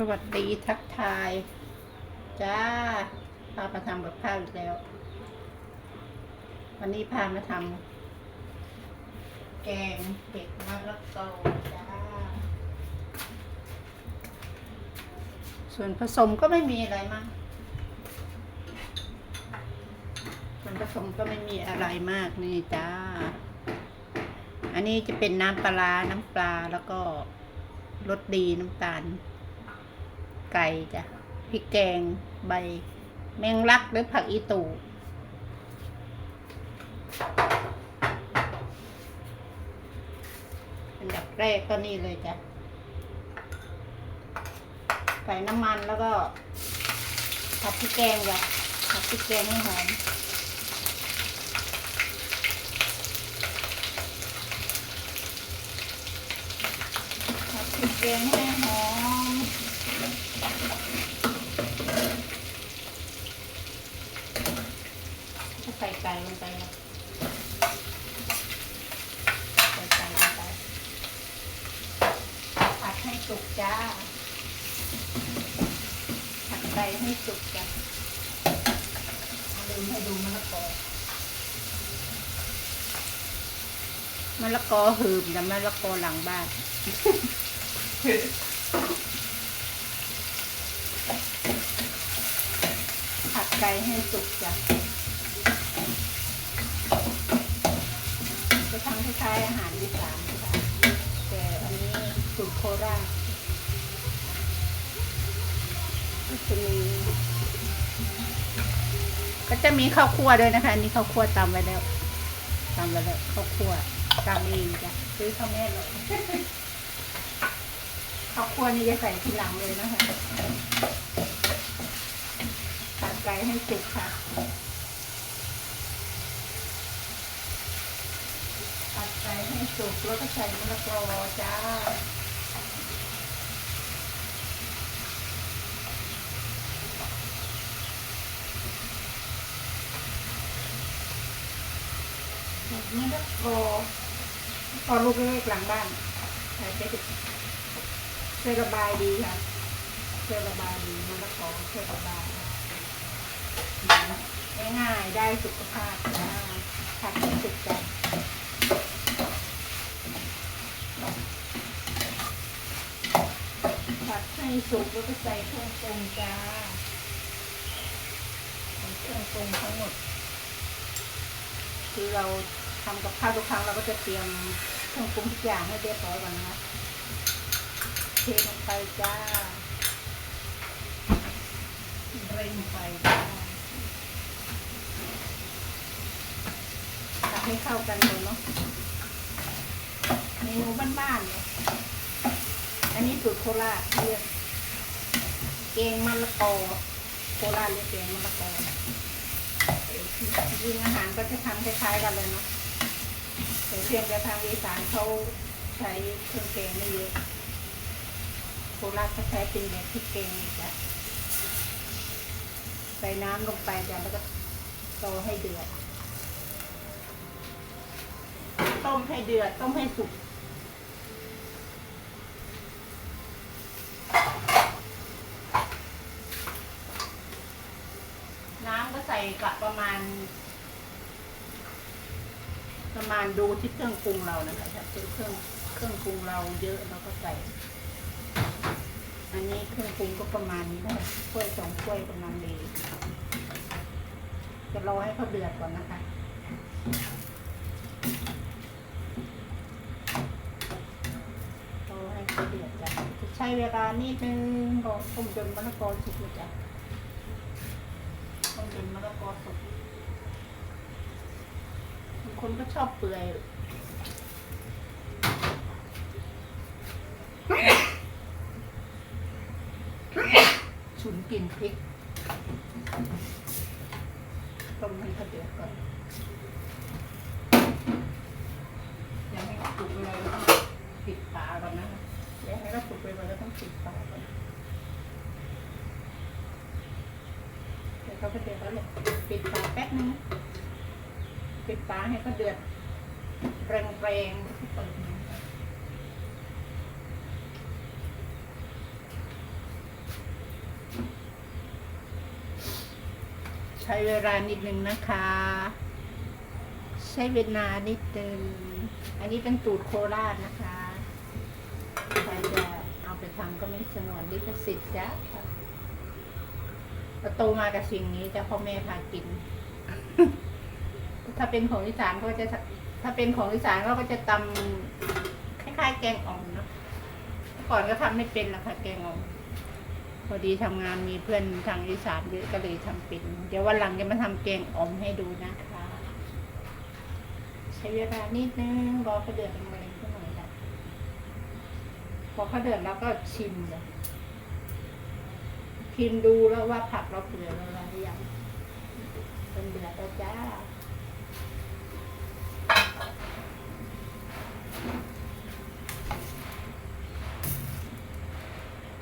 สวัสดีทักทาย จ้า พามาทำกับข้าวอีกแล้ว วันนี้พามาทำแกงเผ็ดมะละกอจ้า ส่วนผสมก็ไม่มีอะไรมากส่วนผสมก็ไม่มีอะไรมากนี่จ้า อันนี้จะเป็นน้ำปลา น้ำปลาแล้วก็รสดีน้ำตาล ไก่จ้ะพริกแกงใบ แมงลักหรือผักอีตูอันดับแรกก็นี่เลยจ้ะ ใส่น้ำมันแล้วก็ผัดพริกแกงจ้ะผัดพริกแกงให้หอมผัดพริกแกงให้หอม ก็ ใส่ไก่ลงไปนะใส่ไก่ลงไปผัดให้สุกจ้าผัดไก่ให้สุกจ้ะเอาลืมให้ดูมะละกอมะละกอหืมแต่มะละกอหลังบ้านผัดไก่ให้สุกจ้ะ จะทำคล้ายๆอาหารอีสานค่ะแต่อันนี้สูตรโคราชก็จะมี ก็จะมีข้าวคั่วด้วยนะคะ อันนี้ข้าวคั่วตำไว้แล้วตำไว้แล้วข้าวคั่วตำเองจ้ะซื้อข้าวแม่หรอกข้าวคั่วนี่จะใส่ทีหลังเลยนะคะผัดไก่ให้สุกค่ะ ผัดไก่ ให้สุกแล้วก็ใส่มะละกอจ้ามะละกอพอลูกเล็กหลังบ้านใส่ไปถึงช่ระบายดีค่ะช่วยระบายดีมะละกอช่วยระบายง่ายๆได้สุขภาพจ้าผัดให้สุกจ้ะ ผัด ให้สุกแล้วก็ใส่เครื่องปรุงจ้าใส่เครื่องปรุงทั้งหมด คือเราทำกับข้าวทุกครั้งเราก็จะเตรียมเครื่องปรุงทุกอย่างให้เรียบร้อยก่อนนะเทลงไปจ้าเร่งไฟจ้าให้เข้ากันเลยเนาะเมนูบ้านๆเนี่ย อันนี้สูตรโคราชเรียกแกงมะละกอโคราชเรียกแกงมะละกอจริงอาหารก็จะทำคล้ายๆกันเลยเนาะแต่เพียงแต่ทางอีสานเขาใช้เครื่องแกงไม่เยอะโคราชเขาใช้เป็นแบบพริกแกงจ้ะใส่น้ำลงไปจ้ะแล้วก็โตให้เดือด ต้มให้เดือด ต้มให้สุก น้ำ ก็ใส่กลับประมาณ ประมาณดูที่เครื่องปรุงเรานะคะถ้าเป็นเครื่องเครื่องปรุงเราเยอะเราก็ใส่ อันนี้เครื่องปรุงก็ประมาณนี้ได้ถ้วยสองถ้วยประมาณนี้จะรอให้เขาเดือดก่อนนะคะรอให้เขาเดือดจ้ะใช้เวลานิดนึงรอต้มจนมะละกอสุกเลยจ้ะ เป็นมะละกอสุกบางคนก็ชอบเปื่อยฉุนกลิ่นพริกต้มให้เขาเดือดก่อนยังไม่สุกเลยต้องปิดฝาก่อนนะเดี๋ยวให้เราสุกเลยแล้วต้องปิดฝาก่อน เขาก็เดือดแล้วปิดฝาแป๊บนึงปิดฝาให้เขาเดือดแรงๆเปิดใช้เวลานิดนึงนะคะ ใช้เวลานิดนึงอันนี้เป็นตูดโคราชนะคะใครจะเอาไปทำก็ไม่สนวนลิขสิทธิ์จ้ะ เราโตมากับสิ่งนี้จะพ่อแม่พากิน ถ้าเป็นของอีสานก็จะ ถ้าเป็นของอีสานเราก็จะตำคล้ายๆ แกงอ่อมเนาะก่อนก็ทำไม่เป็นหรอกค่ะแกงอ่อมพอดีทำงานมีเพื่อนทางอีสานเยอะก็เลยทำเป็น เดี๋ยววันหลังจะมาทำแกงอ่อมให้ดูนะคะ ใช้เวลานิดนึงรอเขาเดือดแรงๆสักหน่อยค่ะพอเขาเดือดแล้วก็ชิมเลย ชิมดูแล้วว่าผักเราเปื่อยแล้วหรือยังเป็นเดือดแล้วจ้า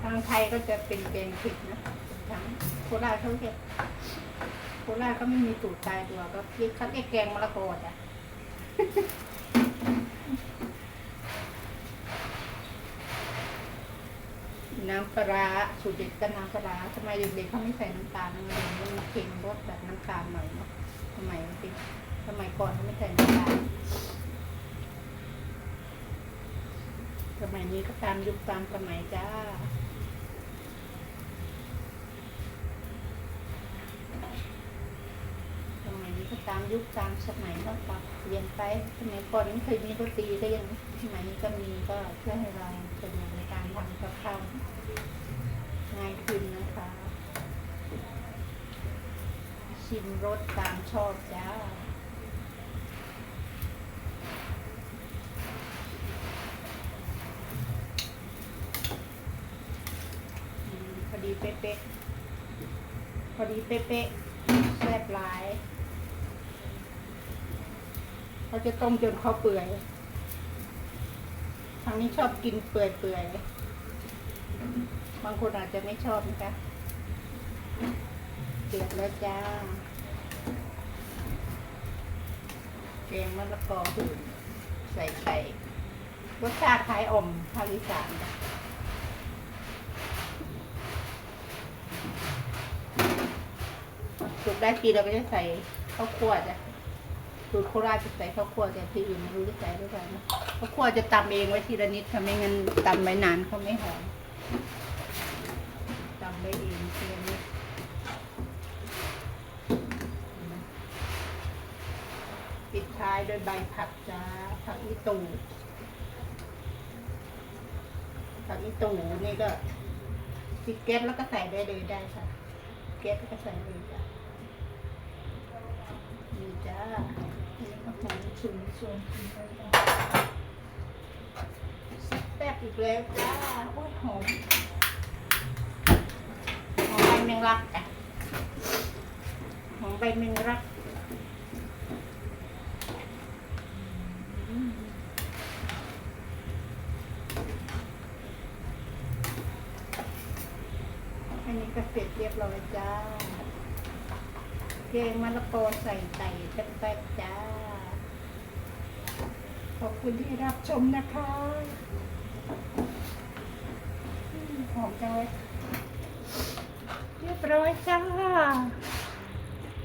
ทางไทยก็จะเป็นแกงผิดนะทางโคราชเขาเรียกโคราชก็ไม่มีสูตรตายตัวก็เรียกเขาเรียกแกงมะละกอจ้ะ น้ำปลาสูตรเด็ดก็น้ำปลาทำไมเด็กๆเขาไม่ใส่น้ำตาลมันมันเค็มรสแบบน้ำตาลหน่อยเนาะทำไมมันเป็นสมัยก่อนเขาไม่ใส่น้ำตาลสมัยนี้ก็ตามยุคตามสมัยจ้า สมัยนี้ก็ตาม ยุคตามสมัยก็ปรับเปลี่ยนไปสมัยก่อนไม่เคยมีดนตรีก็ยังสมัยนี้ก็มีก็เพื่อให้เราสะดวกในการทำกับข้าวง่ายขึ้นนะคะ ชิมรสตามชอบจ้าพอดีเป๊ะๆพอดีเป๊ะๆแซ่บหลาย เขาจะต้มจนเขาเปื่อยทางนี้ชอบกินเปื่อยๆบางคนอาจจะไม่ชอบนะคะเดือดแล้วจ้าแกงมะละกอหืนใส่ไข่รสชาติคล้ายอมภาคอีสานสุกได้ทีเราก็จะใส่ข้าวคั่วจ้ะ สูตรโคราชจะใส่ข้าวคั่วแต่ที่อื่นไม่รู้จะใส่หรือเปล่านะข้าวคั่วจะตำเองไว้ทีละนิดค่ะไม่งั้นตำไว้นานเขาไม่หอมตำได้เองทีละนิดปิดท้ายด้วยใบผักจ้าผักอีตูผักอีตูนี่ก็ปิดแก๊สแล้วก็ใส่ได้เลยได้ค่ะแก๊สก็ใส่เลยจ้ะนี่ หอมฉุนชวนกินไปจ้ะแซ่บอีกแล้วจ้าโอ้ยหอมหอมใบแมงลักจ้ะหอมใบแมงลักอืมอันนี้ก็เสร็จเรียบร้อยจ้า แกงมะละกอใส่ไก่แป๊บๆจ้า ขอบคุณที่รับชมนะคะหอมจังเลยเรียบร้อยจ้า